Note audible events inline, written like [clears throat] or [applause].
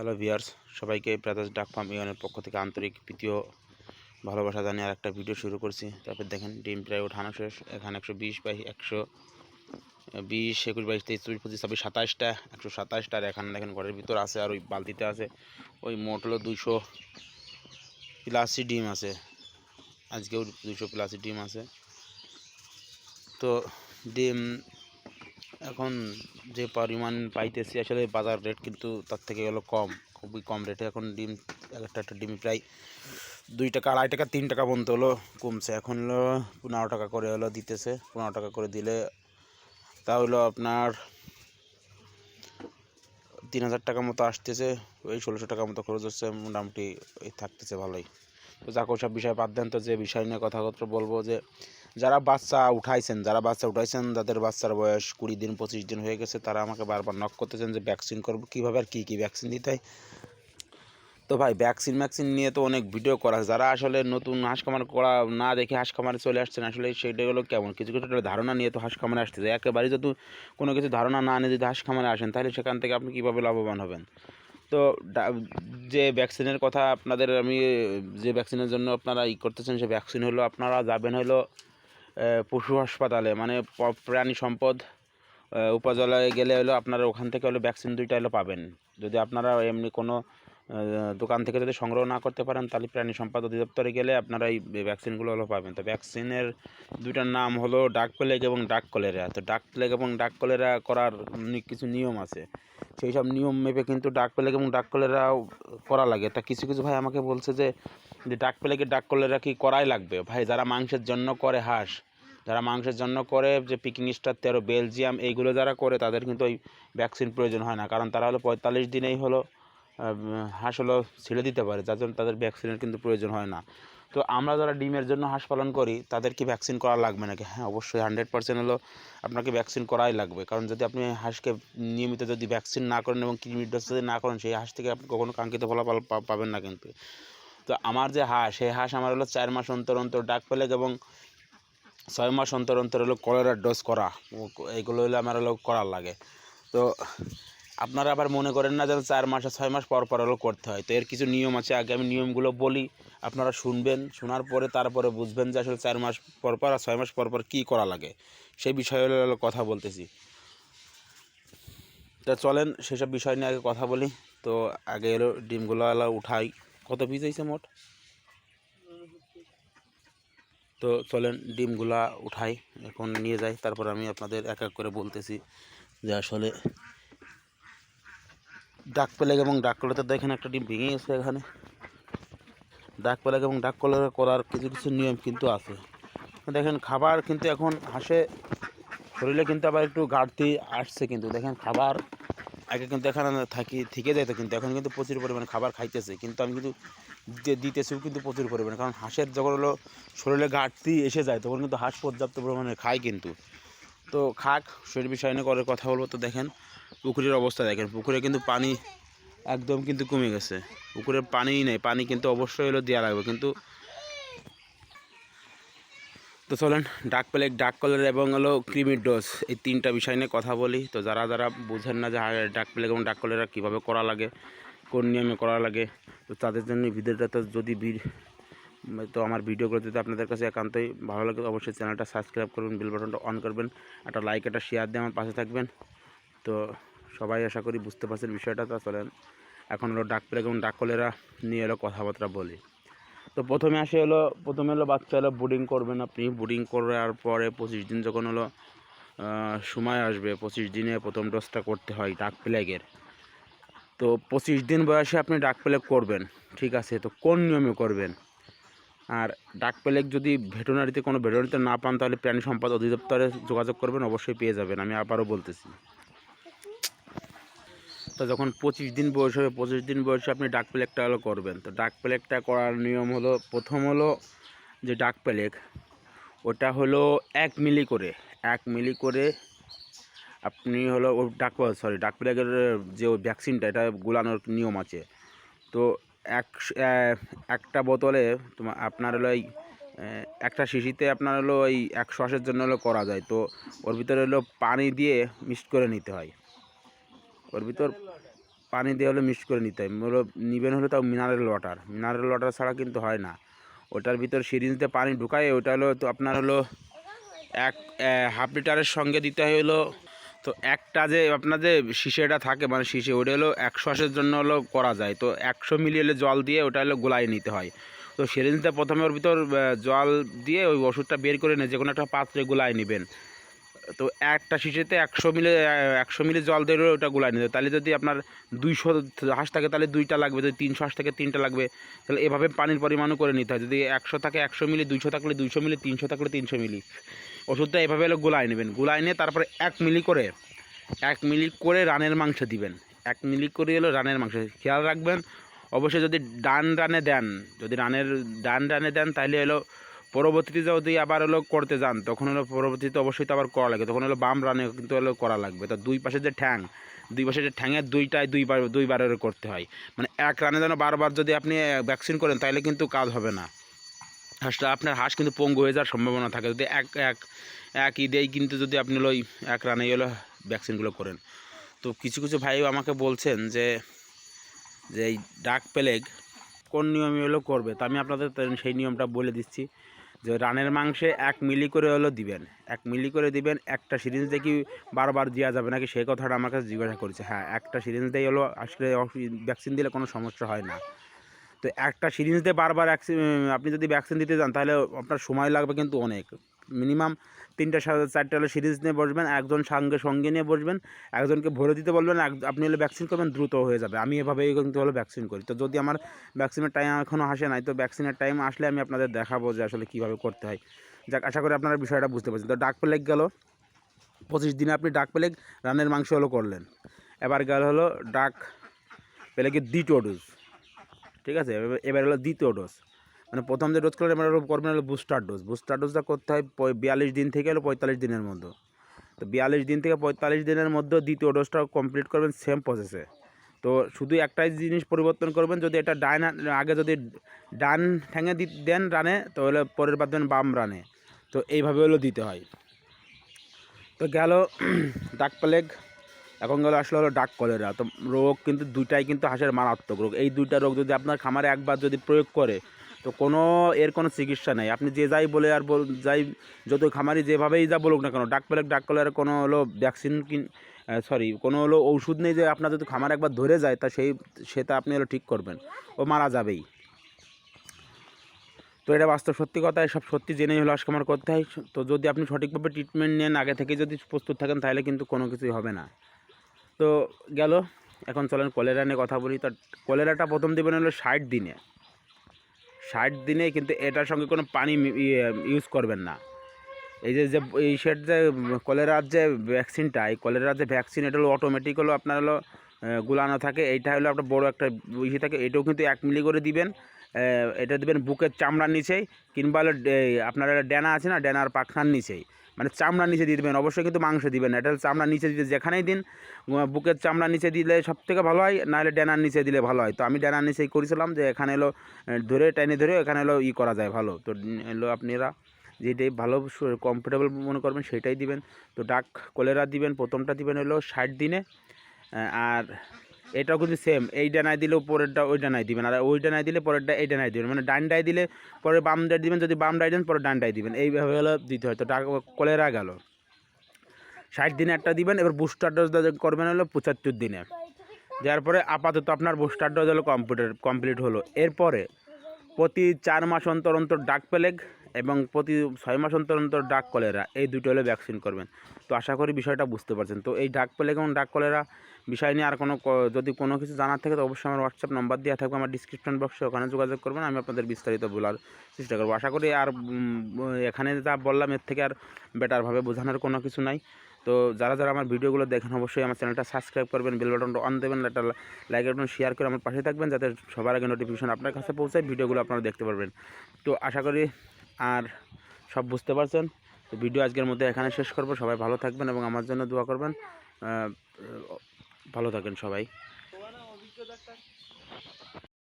Hello viewers সবাইকে প্রাদাস ডাক farm ইউনের পক্ষ থেকে আন্তরিক প্রীতীয় ভালোবাসা জানিয়ে আর একটা ভিডিও শুরু করছি। তারপর দেখেন, ডিম প্রায় ওঠানো শেষ, এখানে একশো বিশ বাই একশো বিশ, একুশ বাইশ, তেইশ, চব্বিশ, পঁচিশ, ছাব্বিশ সাতাশটা একশো সাতাশটা আর এখানে দেখেন ঘরের ভিতর আছে আর ওই বালতিতে আছে, ওই মোট হলো দুশো প্লাসি ডিম আছে, আজকেও দুশো প্লাসি ডিম আছে। তো ডিম এখন যে পরিমাণ পাইতেছি, আসলে বাজার রেট কিন্তু তার থেকে হলো কম, খুবই কম রেটে এখন ডিম, এক একটা একটা ডিম প্রায় দুই টাকা, আড়াই টাকা, তিন টাকা পর্যন্ত হলো কমছে। এখন হলো পনেরো টাকা করে হলো দিতেছে। পনেরো টাকা করে দিলে তা হলো আপনার তিন হাজার টাকা মতো আসতেছে। ওই ষোলোশো টাকা মতো খরচ হচ্ছে, মোটামুটি থাকতেছে ভালোই। তো যাক ওসব বিষয় বাদ দেন, তো যে বিষয় নিয়ে কথাবার্তা বলব যে যারা বাচ্চা উঠাইছেন, যারা বাচ্চা উঠাইছেন, যাদের বাচ্চার বয়স কুড়ি দিন, পঁচিশ দিন হয়ে গেছে, তারা আমাকে বারবার নক করতেছেন যে ভ্যাকসিন করব, কীভাবে আর কী কী ভ্যাকসিন দিতে হয়। তো ভাই ভ্যাকসিন ম্যাকসিন নিয়ে তো অনেক ভিডিও করা। যারা আসলে নতুন হাঁস খামার করা না দেখে হাঁস খামারে চলে আসছেন, আসলে সেটাগুলো কেমন? কিছু কিছু ধারণা নিয়ে তো হাঁস খামারে আসতেছে। একেবারে যদি কোনো কিছু ধারণা না নিয়ে যদি হাঁস খামারে আসেন, তাহলে সেখান থেকে আপনি কীভাবে লাভবান হবেন? তো যে ভ্যাকসিনের কথা আপনাদের আমি, যে ভ্যাকসিনের জন্য আপনারা ই করতেছেন, সে ভ্যাকসিন হলো, আপনারা যাবেন হলো পশু হাসপাতালে মানে প্রাণী সম্পদ উপজেলায় গেলে হলো আপনারা ওখান থেকে হলো ভ্যাকসিন দুইটা হলো পাবেন। যদি আপনারা এমনি কোনো দোকান থেকে যদি সংগ্রহ না করতে পারেন, তাহলে প্রাণী সম্পদ অধিদপ্তরে গেলে আপনারা এই ভ্যাকসিনগুলো হলো পাবেন। তো ভ্যাকসিনের দুইটার নাম হলো ডাক প্লেগ এবং ডাক কলেরা তো ডাক প্লেগ এবং ডাক কলেরা করার কিছু নিয়ম আছে। সেই সব নিয়ম মেপে কিন্তু ডাক প্লেগ এবং ডাক কলেরাও করা লাগে। তা কিছু কিছু ভাই আমাকে বলছে যে ডাক প্লেগে ডাক কলেরা কি করাই লাগবে? ভাই যারা মাংসের জন্য করে হাঁস যারা মাংসের জন্য করে, যে পিকিং স্টার তেরো বেলজিয়াম এইগুলো যারা করে, তাদের কিন্তু ওই ভ্যাকসিন প্রয়োজন হয় না। কারণ তারা হলো পঁয়তাল্লিশ দিনেই হলো হাঁস হলো ছেড়ে দিতে পারে। যার জন্য তাদের ভ্যাকসিনের কিন্তু প্রয়োজন হয় না। তো আমরা যারা ডিমের জন্য হাঁস পালন করি, তাদের কি ভ্যাকসিন করা লাগবে নাকি? হ্যাঁ অবশ্যই হান্ড্রেড পার্সেন্ট হলো আপনাকে ভ্যাকসিন করাই লাগবে। কারণ যদি আপনি হাঁসকে নিয়মিত যদি ভ্যাকসিন না করেন এবং কৃমির ডোজ যদি না করেন, সেই হাঁস থেকে আপনি কখনো কাঙ্ক্ষিত ফলাফল পাবেন না কিন্তু। তো আমার যে হাঁস, সেই হাঁস আমার হলো চার মাস অন্তর অন্তর ডাক পেলেক এবং ছয় মাস অন্তর অন্তর হলো কলেরার ডোজ করা। এইগুলো হলো আমার হলো করার লাগে। তো আপনারা আবার মনে করেন না যেন চার মাস ছয় মাস পর পর হলো করতে হয়। তো এর কিছু নিয়ম আছে, আগে আমি নিয়মগুলো বলি, আপনারা শুনবেন, শোনার পরে তারপরে বুঝবেন যে আসলে চার মাস পর পর আর ছয় মাস পর পর কী করা লাগে। সেই বিষয়ে হলো হলো কথা বলতেছি। তা চলেন, সেসব বিষয় নিয়ে আগে কথা বলি। তো আগে এলো ডিমগুলো হলো উঠাই। কত পিস হয়েছে মোট? তো চলেন ডিমগুলা উঠাই, এখন নিয়ে যাই। তারপর আমি আপনাদের এক এক করে বলতেছি যে আসলে ডাক পেলেগ এবং ডাক কলাতে দেখেন একটা ডিম ভেঙে গেছে এখানে। ডাক পেলেগ এবং ডাক কলার করার কিছু কিছু নিয়ম কিন্তু আছে। দেখেন খাবার কিন্তু এখন হাসে শরীরে কিন্তু আবার একটু ঘাটতি আসছে কিন্তু। দেখেন খাবার আগে কিন্তু এখানে থাকি, থেকে যেত কিন্তু। এখন কিন্তু প্রচুর পরিমাণে খাবার খাইতেছে। কিন্তু আমি কিন্তু দিতেছিও কিন্তু প্রচুর পরিমাণে। কারণ হাঁসের যখন হলো শরীরে ঘাটতি এসে যায়, তখন কিন্তু হাঁস পর্যাপ্ত পরিমাণে খায় কিন্তু। তো খাক, শরীর বিষয় নিয়ে করে কথা বলব তো দেখেন, পুকুরের অবস্থা দেখেন। পুকুরে কিন্তু পানি একদম কিন্তু কমে গেছে। পুকুরে পানিই নেই, পানি কিন্তু অবশ্যই হলো দেওয়া লাগবে। কিন্তু তো চলেন, ডাক প্লেগ ডাক কলের এবং হলো ক্রিমির ডোজ, এই তিনটা বিষয় নিয়ে কথা বলি। তো যারা যারা বুঝেন না যে ডাক প্লেগ এবং ডাক কলেরা কীভাবে করা লাগে কোন নিয়মে করা লাগে, তো তাদের জন্য ভিডিওটা তো যদি তো আমার ভিডিওগুলো যদি আপনাদের কাছে একান্তই ভালো লাগে অবশ্যই চ্যানেলটা সাবস্ক্রাইব করবেন বেল বাটনটা অন করবেন, একটা লাইক একটা শেয়ার দিয়ে আমার পাশে থাকবেন। তো সবাই আশা করি বুঝতে পারছেন বিষয়টা, তো চলেন, এখন হলো ডাক প্লেগ এবং ডাক কলেরা নিয়ে এলো কথাবার্তা বলি। তো প্রথমে আসে হলো, প্রথমে হলো বাচ্চা হলো বুডিং করবেন আপনি বুডিং করার পরে পঁচিশ দিন যখন হলো সময় আসবে, পঁচিশ দিনে প্রথম ডোজটা করতে হয় ডাক প্লেগের তো পঁচিশ দিন বয়সে আপনি ডাক প্লেগ করবেন, ঠিক আছে? তো কোন নিয়মে করবেন? আর ডাক প্লেগ যদি ভেটেরিনারিতে কোনো ভেটেরিনারিতে না পান, তাহলে প্রাণী সম্পদ অধিদপ্তরে যোগাযোগ করবেন, অবশ্যই পেয়ে যাবেন, আমি আবারও বলতেছি। তো যখন পঁচিশ দিন বয়স হবে, পঁচিশ দিন বয়সে আপনি ডাক প্লেগটা হলো করবেন। তো ডাক প্লেগটা করার নিয়ম হলো, প্রথম হলো যে ডাক প্লেগ ওটা হলো এক মিলি করে, এক মিলি করে আপনি হলো ও ডাক সরি ডাক প্লেগের যে ভ্যাকসিনটা এটা গুলানোর নিয়ম আছে। তো এক একটা বোতলে তোমার আপনার হলো এই একটা শিশিতে আপনার হলো ওই একশো আশের জন্য হলো করা যায়। তো ওর ভিতরে হলো পানি দিয়ে মিক্সড করে নিতে হয়। ওর ভিতর পানি দিয়ে হলে মিক্স করে নিতে হয়। হলো নিবেন হলো তাও মিনারেল ওয়াটার মিনারেল ওয়াটার ছাড়া কিন্তু হয় না। ওটার ভিতর সিরিঞ্জ দিয়ে পানি ঢুকায়, ওটা হলো তো আপনার হলো এক হাফ লিটারের সঙ্গে দিতে হয় হলো তো একটা যে আপনার যে শিশেটা থাকে মানে শিশে ওটা হলো একশো আশের জন্য হলো করা যায়। তো একশো মিলি হলে জল দিয়ে ওটা হলো গোলাই নিতে হয়। তো সিরিঞ্জটা প্রথমে ওর ভিতর জল দিয়ে ওই ওষুধটা বের করে নিয়ে যে কোনো একটা পাত্রে গোলায় নেবেন। তো একটা শিশিতে একশো মিলি একশো মিলি জল দিয়ে ওটা গোলায় নিতে। তাহলে যদি আপনার দুইশো হাঁস থাকে, তাহলে দুইটা লাগবে। যদি তিনশো হাঁস থাকে, তিনটা লাগবে। তাহলে এভাবে পানির পরিমাণও করে নিতে হয়। যদি একশো থাকে, একশো মিলি, দুইশো থাকলে দুইশো মিলি, তিনশো থাকলে তিনশো মিলি। ওষুধটা এভাবে হলো গোলায় নেবেন। গোলায় নিয়ে তারপরে এক মিলি করে, এক মিলি করে রানের মাংস দিবেন। এক মিলি করে হলো রানের মাংস। খেয়াল রাখবেন, অবশ্যই যদি ডান রানে দেন, যদি রানের, ডান রানে দেন তাহলে হলো পরবর্তীতে যদি আবার হলো করতে যান, তখন হলো পরবর্তীতে অবশ্যই তো আবার করা লাগে। তখন হলো বাম রানে কিন্তু হলো করা লাগবে। তো দুই পাশে যে ঠ্যাং, দুই পাশে যে ঠ্যাঙের দুইটায় দুইবার দুইবারের করতে হয়। মানে এক রানে যেন বারবার যদি আপনি ভ্যাকসিন করেন তাহলে কিন্তু কাজ হবে না। হাঁসটা, আপনার হাঁস কিন্তু পঙ্গু হয়ে যাওয়ার সম্ভাবনা থাকে। যদি এক এক এক ঈদেই কিন্তু যদি আপনি ওই এক রানেই হলো ভ্যাকসিনগুলো করেন। তো কিছু কিছু ভাই আমাকে বলছেন যে যে এই ডাক প্লেগ কোন নিয়মে হলো করবে? তো আমি আপনাদের সেই নিয়মটা বলে দিচ্ছি যে রানের মাংসে এক মিলি করে হলো দিবেন। এক মিলি করে দিবেন, একটা সিরিঞ্জ কি বারবার দেওয়া যাবে নাকি? সেই কথাটা আমার কাছে জিজ্ঞাসা করেছে। হ্যাঁ একটা সিরিঞ্জ দিয়ে হলো আসলে ভ্যাকসিন দিলে কোনো সমস্যা হয় না। তো একটা সিরিঞ্জ দিয়ে বারবার আপনি যদি ভ্যাকসিন দিতে যান, তাহলে আপনার সময় লাগবে কিন্তু অনেক। মিনিমাম তিনটা চারটে হলো সিরিজ নিয়ে বসবেন, একজন সঙ্গে সঙ্গে নিয়ে বসবেন, একজনকে ভরে দিতে বলবেন আপনি হলে ভ্যাকসিন করবেন, দ্রুত হয়ে যাবে। আমি এভাবেই কিন্তু হলো ভ্যাকসিন করি। তো যদি আমার ভ্যাকসিনের টাইম এখনও আসে নাই, তো ভ্যাকসিনের টাইম আসলে আমি আপনাদের দেখাবো যে আসলে কীভাবে করতে হয়। যাক, আশা করি আপনারা বিষয়টা বুঝতে পারছেন। তো ডাক প্লেগ গেল। পঁচিশ দিনে আপনি ডাক প্লেগ রানের মাংস হলো করলেন। এবার গেল হলো ডাক প্লেগের দ্বিতীয় ডোজ ঠিক আছে? এবার- হলো দ্বিতীয় ডোজ মানে প্রথম যে ডোজ করলেন এবার হলো করবেন হলো বুস্টার ডোজ বুস্টার ডোজটা করতে হয় বিয়াল্লিশ দিন থেকে হলো পঁয়তাল্লিশ দিনের মধ্যে। তো বিয়াল্লিশ দিন থেকে পঁয়তাল্লিশ দিনের মধ্যে দ্বিতীয় ডোজটা কমপ্লিট করবেন সেম প্রসেসে তো শুধু একটাই জিনিস পরিবর্তন করবেন, যদি এটা ডান আগে যদি ডান ঠ্যাঙে দেন রানে তো হলে পরের বার দেন বাম রানে। তো এইভাবে হলো দিতে হয়। তো গেল [clears throat] ডাক প্লেগ। এখন গেল আসলে হলো ডাক কলেরা তো রোগ কিন্তু দুইটাই কিন্তু হাঁসের মারাত্মক রোগ। এই দুইটা রোগ যদি আপনার খামারে একবার যদি প্রয়োগ করে, তো কোনো এর কোনো চিকিৎসা নেই। আপনি যে যাই বলে আর বল যাই যত খামারি যেভাবেই যা বলুক না কেন ডাক প্লেগ ডাক কলেরা কোনো হলো ভ্যাকসিন কিন সরি কোনো হলো ওষুধ নেই যে আপনার যদি খামার একবার ধরে যায়, তা সেই সেটা আপনি হলো ঠিক করবেন ও মারা যাবেই। তো এটা বাস্তব সত্যি কথা সব সত্যি জেনেই হলো হাঁস খামার করতে হয়। তো যদি আপনি সঠিকভাবে ট্রিটমেন্ট নেন, আগে থেকে যদি প্রস্তুত থাকেন, তাহলে কিন্তু কোনো কিছুই হবে না। তো গেল, এখন চলেন কলেরা নিয়ে কথা বলি। তো কলেরাটা প্রথম দেবেন হলো ষাট দিনে। ষাট দিনে কিন্তু এটার সঙ্গে কোনো পানি ইউজ করবেন না। এই যে যে, এই সেট যে, কলেরার যে ভ্যাকসিনটা এই কলেরার যে ভ্যাকসিন এটা হলো অটোমেটিক হলো আপনার হলো গুলানো থাকে। এইটা হলো একটা বড় একটা ইয়ে থাকে। এটাও কিন্তু এক মিলি করে দিবেন। এটা দিবেন বুকের চামড়ার নিচেই, কিংবা হলো আপনার ডেনা আছে না, ডেনার পাখনার নিচেই। মানে চামড়ার নিচে দিয়ে দেবেন। অবশ্যই কিন্তু মাংস দিবেন না। এটা হলো চামড়ার নিচে দিতে যেখানেই দিন বুকের চামড়ার নিচে দিলে সব থেকে ভালো হয়, নাহলে ডেনার নিচে দিলে ভালো হয়। তো আমি ডেনার নিচেই করেছিলাম যে এখানে এলো ধরে, টেনে ধরে এখানে এলো ই করা যায় ভালো। তো এলো আপনারা যেটাই ভালো কমফোর্টেবল মনে করবেন সেটাই দিবেন। তো ডাক কলেরা দিবেন, প্রথমটা দিবেন হলো ষাট দিনে আর এটাও কিন্তু সেম এই ডানায় দিলে পরেরটা ওই ডানায় দিবেন, আর ওই ডানায় দিলে পরেরটা এই ডানায় দিবেন মানে ডান ডায় দিলে পরে বাম ডায় দিবেন, যদি বাম ডায় দেন পরে ডান ডায় দিবেন, এইভাবে হলো দিতে হয়। তো কলেরা গেল। ষাট দিনে একটা দিবেন, এবার বুস্টার ডোজ করবেন হলো পঁচাত্তর দিনে। যার পরে আপাতত আপনার বুস্টার ডোজ হলো কম্পিউটার কমপ্লিট হলো। এরপরে প্রতি চার মাস অন্তর অন্তর ডাক প্লেগ এবং প্রতি ছয় মাস অন্তর অন্তর ডাক কলেরা, এই দুটো হলে ভ্যাকসিন করবেন। তো আশা করি বিষয়টা বুঝতে পারছেন। তো এই ডাক পেলে এবং ডাক কলেরা বিষয় নিয়ে আর কোনো যদি কোনো কিছু জানার থাকে তো অবশ্যই আমার হোয়াটসঅ্যাপ নাম্বার দেওয়া থাকবে। আমার ডিসক্রিপশন বক্সে ওখানে যোগাযোগ করবেন, আমি আপনাদের বিস্তারিত বলার চেষ্টা করব। আশা করি আর এখানে যা বললাম এর থেকে আর বেটারভাবে বোঝানোর কোনো কিছু নাই। তো যারা যারা আমার ভিডিওগুলো দেখেন অবশ্যই আমার চ্যানেলটা সাবস্ক্রাইব করবেন বেল বাটনটা অন দেবেন, একটা লাইক বাটন শেয়ার করে আমার পাশে থাকবেন, যাতে সবার আগে নোটিফিকেশন আপনার কাছে পৌঁছায়, ভিডিওগুলো আপনারা দেখতে পারবেন। তো আশা করি আর সব বুঝতে পারছেন। তো ভিডিও আজকের মধ্যে এখানে শেষ করব। সবাই ভালো থাকবেন এবং আমার জন্য দোয়া করবেন। ভালো থাকেন সবাই।